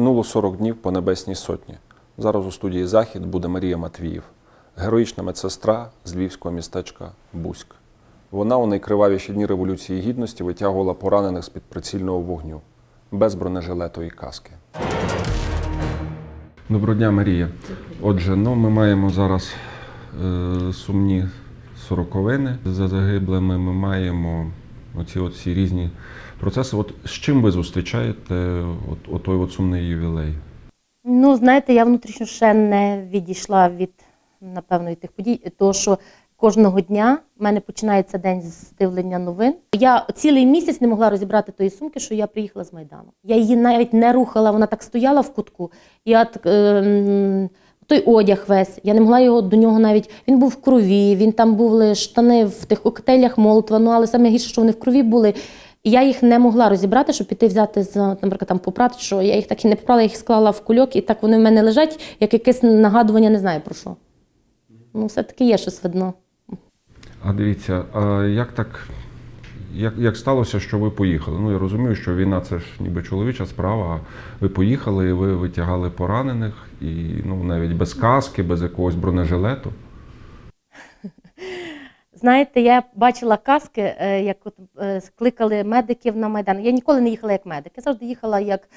Минуло 40 днів по Небесній Сотні. Зараз у студії Захід буде Марія Матвіїв, героїчна медсестра з львівського містечка Буськ. Вона у найкривавіші дні Революції Гідності витягувала поранених з-під прицільного вогню, без бронежилету і каски. Доброго дня, Марія. Отже, ну, ми маємо зараз е, сумні сороковини за загиблими. Ми маємо оці от всі різні процеси. От з чим ви зустрічаєте от, от той от сумний ювілей? Ну, знаєте, я внутрішньо ще не відійшла від, напевно, тих подій, того, що кожного дня в мене починається день з новин. Я цілий місяць не могла розібрати тої сумки, що я приїхала з Майдану. Я її навіть не рухала, вона так стояла в кутку. Я так, ем, той одяг весь, я не могла його до нього навіть. Він був в крові, він там були штани в тих коктейлях Молотова, ну але саме гірше, що вони в крові були. І я їх не могла розібрати, щоб піти взяти з, наприклад, там попрати, що я їх так і не попрала, я їх склала в кульок, і так вони в мене лежать, як якесь нагадування, не знаю про що. Ну, все-таки є щось видно. А дивіться, а як так, як, як сталося, що ви поїхали? Ну я розумію, що війна це ж ніби чоловіча справа. Ви поїхали і ви витягали поранених, і ну навіть без каски, без якогось бронежилету. Знаєте, я бачила каски, е, як от, е, кликали медиків на Майдан. Я ніколи не їхала як медик. Я завжди їхала як,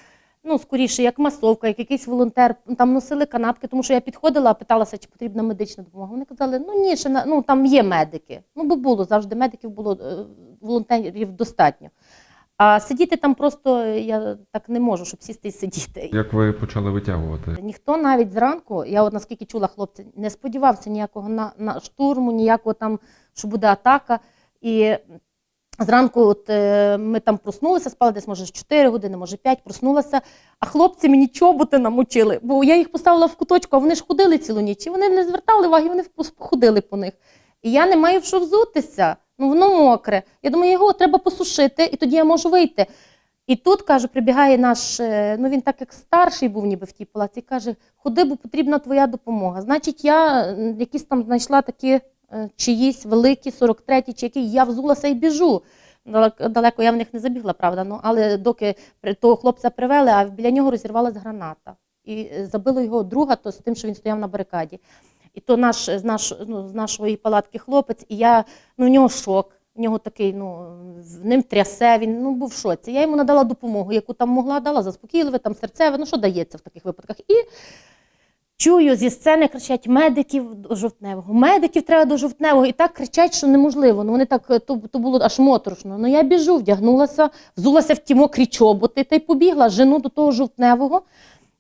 ну, скоріше, як масовка, як якийсь волонтер. Там носили канапки, тому що я підходила, питалася, чи потрібна медична допомога. Вони казали, ну ні, ще на- ну, там є медики. Ну, бо було завжди медиків було е, волонтерів достатньо. А сидіти там просто я так не можу, щоб сісти і сидіти. Як ви почали витягувати? Ніхто навіть зранку, я от наскільки чула хлопці, не сподівався ніякого на, на штурму, ніякого там, що буде атака. І зранку от, е, ми там проснулися, спали десь, може, 4 години, може 5, проснулася, а хлопці мені чоботи намочили, бо я їх поставила в куточку, а вони ж ходили цілу ніч, і вони не звертали уваги, вони ходили по них. І я не маю в що взутися, ну воно мокре. Я думаю, його треба посушити, і тоді я можу вийти. І тут, каже, прибігає наш, е, ну він так як старший був ніби в тій палаці, каже, ходи, бо потрібна твоя допомога. Значить, я якісь там знайшла такі е, чиїсь великі, 43-ті, чи які, я взулася і біжу. Далеко, я в них не забігла, правда, ну, але доки того хлопця привели, а біля нього розірвалась граната. І е, забило його друга, то з тим, що він стояв на барикаді. І то наш, з, наш, ну, з нашої палатки хлопець, і я, ну, в нього шок. В нього такий, ну, ним трясе, він ну, був в шоці. Я йому надала допомогу, яку там могла, дала заспокійливе, там серцеве, ну що дається в таких випадках. І чую, зі сцени кричать медиків до жовтневого. Медиків треба до жовтневого. І так кричать, що неможливо. Ну вони так, е, то, то було аж моторошно. Ну я біжу, вдягнулася, взулася в ті мокрі чоботи та й побігла, жену до того жовтневого.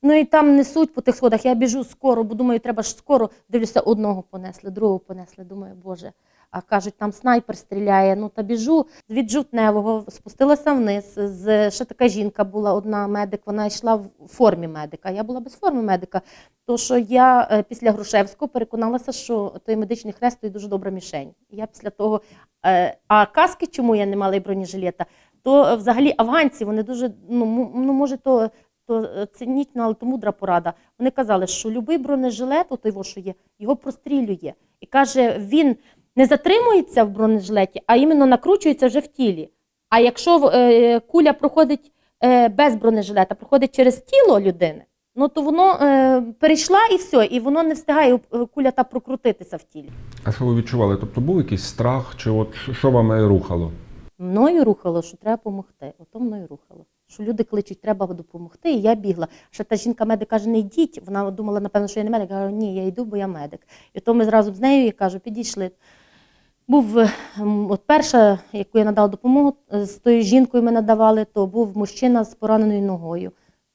Ну і там несуть по тих сходах. Я біжу скоро, бо думаю, треба ж скоро. Дивлюся, одного понесли, другого понесли. Думаю, боже. А кажуть, там снайпер стріляє. Ну та біжу від жовтневого, спустилася вниз. З ще така жінка була одна медик. Вона йшла в формі медика. Я була без форми медика. То що я е, після Грушевського переконалася, що той медичний хрест то є дуже добра мішень. Я після того. е, А каски, чому я не мала і бронежилета, то е, взагалі афганці вони дуже ну, ну може то. То е, цинічно, але то мудра порада. Вони казали, що будь-який бронежилет, той, во, що є, його прострілює. І каже, він не затримується в бронежилеті, а іменно накручується вже в тілі. А якщо е, куля проходить е, без бронежилета, проходить через тіло людини, ну то воно е, перейшла і все, і воно не встигає е, куля та прокрутитися в тілі. А що ви відчували? Тобто був якийсь страх, чи от що вами рухало? Мною рухало, що треба допомогти. Ото мною рухало. Що люди кличуть, треба допомогти, і я бігла. Ще та жінка медик каже, не йдіть. Вона думала, напевно, що я не медик. Я кажу, ні, я йду, бо я медик. І то ми зразу з нею я кажу, підійшли. Був е, от перша, яку я надала допомогу, е, з тою жінкою ми надавали, то був мужчина з пораненою ногою.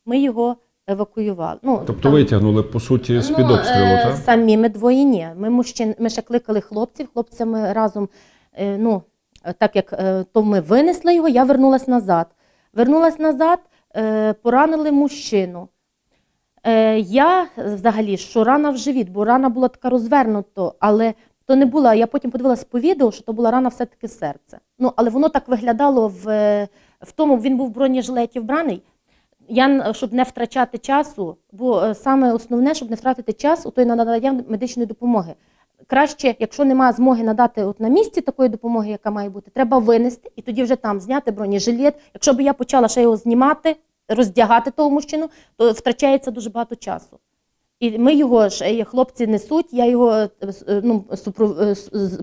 Ми його евакуювали. Ну, Тобто там- витягнули по суті з-під Ну, обстрілу, е, так? Самі ми двоє ні. Ми мужчин, ми ще кликали хлопців, хлопцями разом. е, Ну, так як е, то ми винесли його, я вернулась назад. Вернулась назад, е, поранили мужчину. Е, Я взагалі, що рана в живіт, бо рана була така розвернута, але то не була. Я потім подивилася по відео, що то була рана все-таки серце. Ну, але воно так виглядало в, в тому, він був в бронежилеті вбраний. Я, щоб не втрачати часу, бо е, саме основне, щоб не втратити час у той надання медичної допомоги. Краще, якщо немає змоги надати от на місці такої допомоги, яка має бути, треба винести і тоді вже там зняти бронежилет. Якщо б я почала ще його знімати, роздягати того мужчину, то втрачається дуже багато часу. І ми його ж е, хлопці несуть, я його е, е, ну,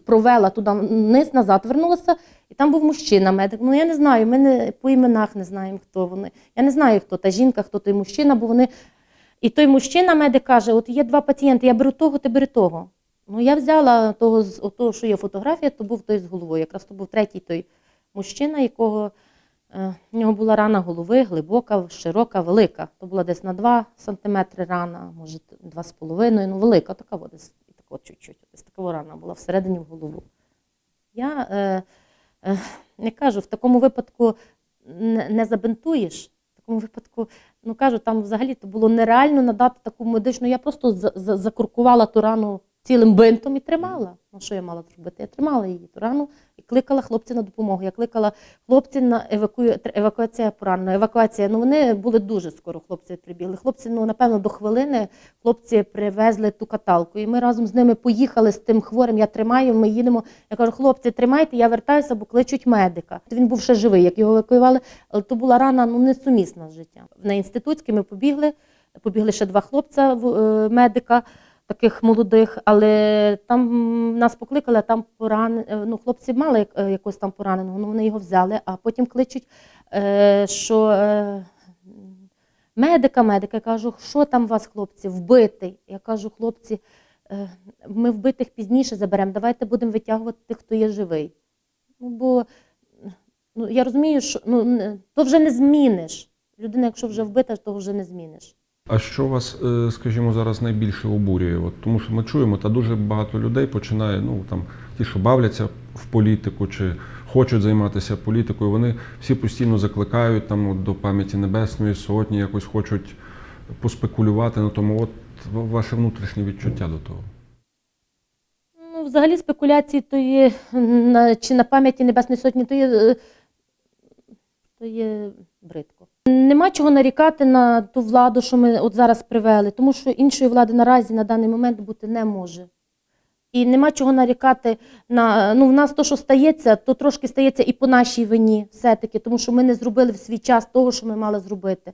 провела туди вниз, назад вернулася, і там був мужчина, медик. Ну я не знаю, ми не, по іменах не знаємо, хто вони. Я не знаю, хто та жінка, хто той мужчина, бо вони. І той мужчина, медик каже: от є два пацієнти, я беру того, ти бери того. Ну я взяла того, з того, що є фотографія, то був той з головою. Якраз то був третій той мужчина, якого е, в нього була рана голови, глибока, широка, велика. То була десь на 2 сантиметри рана, може 2,5, ну велика, така десь і так чуть-чуть. Десь така рана була всередині в голову. Я е, е, не кажу, в такому випадку не, не забинтуєш. В такому випадку, ну кажу, там взагалі то було нереально надати таку медичну. Я просто за- за- закуркувала ту рану цілим бинтом і тримала. Ну що я мала зробити? Я тримала її ту рану і кликала хлопців на допомогу. Я кликала хлопців на евакую... евакуація пораненого. Евакуація. Ну вони були дуже скоро. Хлопці прибігли. Хлопці, ну напевно, до хвилини хлопці привезли ту каталку. І ми разом з ними поїхали з тим хворим. Я тримаю. Ми їдемо. Я кажу, хлопці, тримайте, я вертаюся, бо кличуть медика. Він був ще живий, як його евакуювали, але то була рана ну несумісна з життям. На інститутській ми побігли. Побігли ще два хлопця е, медика таких молодих, але там нас покликали, а там поран... е, ну, хлопці мали е, там пораненого, ну вони його взяли, а потім кличуть, е, що медика, медика, я кажу, що там у вас, хлопці, вбитий? Я кажу, хлопці, ми вбитих пізніше заберемо, давайте будемо витягувати тих, хто є живий. Ну, бо ну, я розумію, що ну, то вже не зміниш. Людина, якщо вже вбита, то вже не зміниш. А що вас, е, скажімо, зараз найбільше обурює? От, тому що ми чуємо, та дуже багато людей починає, ну там ті, що бавляться в політику чи хочуть займатися політикою, вони всі постійно закликають там от, до пам'яті Небесної Сотні, якось хочуть поспекулювати на тому. От ваше внутрішнє відчуття до того. Ну, взагалі спекуляції то є на, чи на пам'яті Небесної Сотні, то є, е, то є бридко. Нема чого нарікати на ту владу, що ми от зараз привели, тому що іншої влади наразі на даний момент бути не може. І нема чого нарікати на ну, в нас то, що стається, то трошки стається і по нашій вині, все-таки, тому що ми не зробили в свій час того, що ми мали зробити.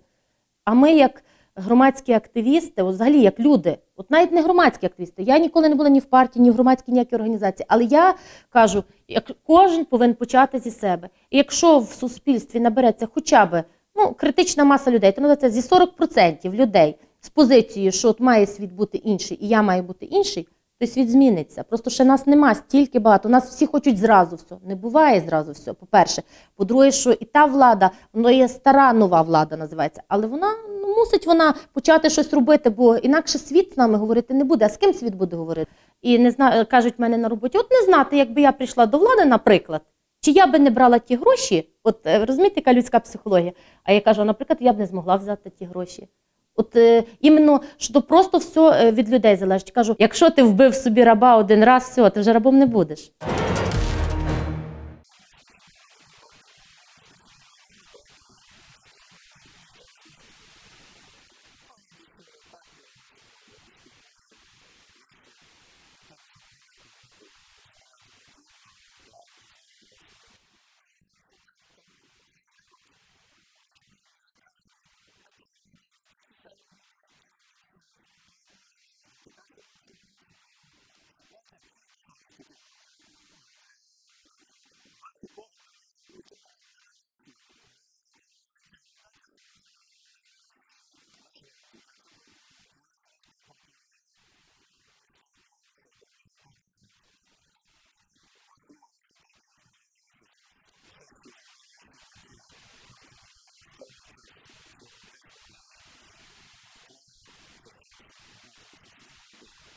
А ми, як громадські активісти, взагалі як люди, от навіть не громадські активісти. Я ніколи не була ні в партії, ні в громадській ніякій організації. Але я кажу, як кожен повинен почати зі себе. І якщо в суспільстві набереться хоча б ну, критична маса людей, то називається зі 40% людей з позицією, що от має світ бути інший, і я маю бути інший, то світ зміниться. Просто ще нас нема стільки багато. Нас всі хочуть зразу все. Не буває зразу все. По-перше, по-друге, що і та влада, воно є стара нова влада, називається, але вона ну, мусить вона почати щось робити, бо інакше світ з нами говорити не буде. А з ким світ буде говорити? І не зна... кажуть мене на роботі, от не знати, якби я прийшла до влади, наприклад, чи я би не брала ті гроші, от е, розумієте, яка людська психологія. А я кажу, наприклад, я б не змогла взяти ті гроші. От е, іменно що то просто все від людей залежить. Кажу, якщо ти вбив собі раба один раз, все, ти вже рабом не будеш.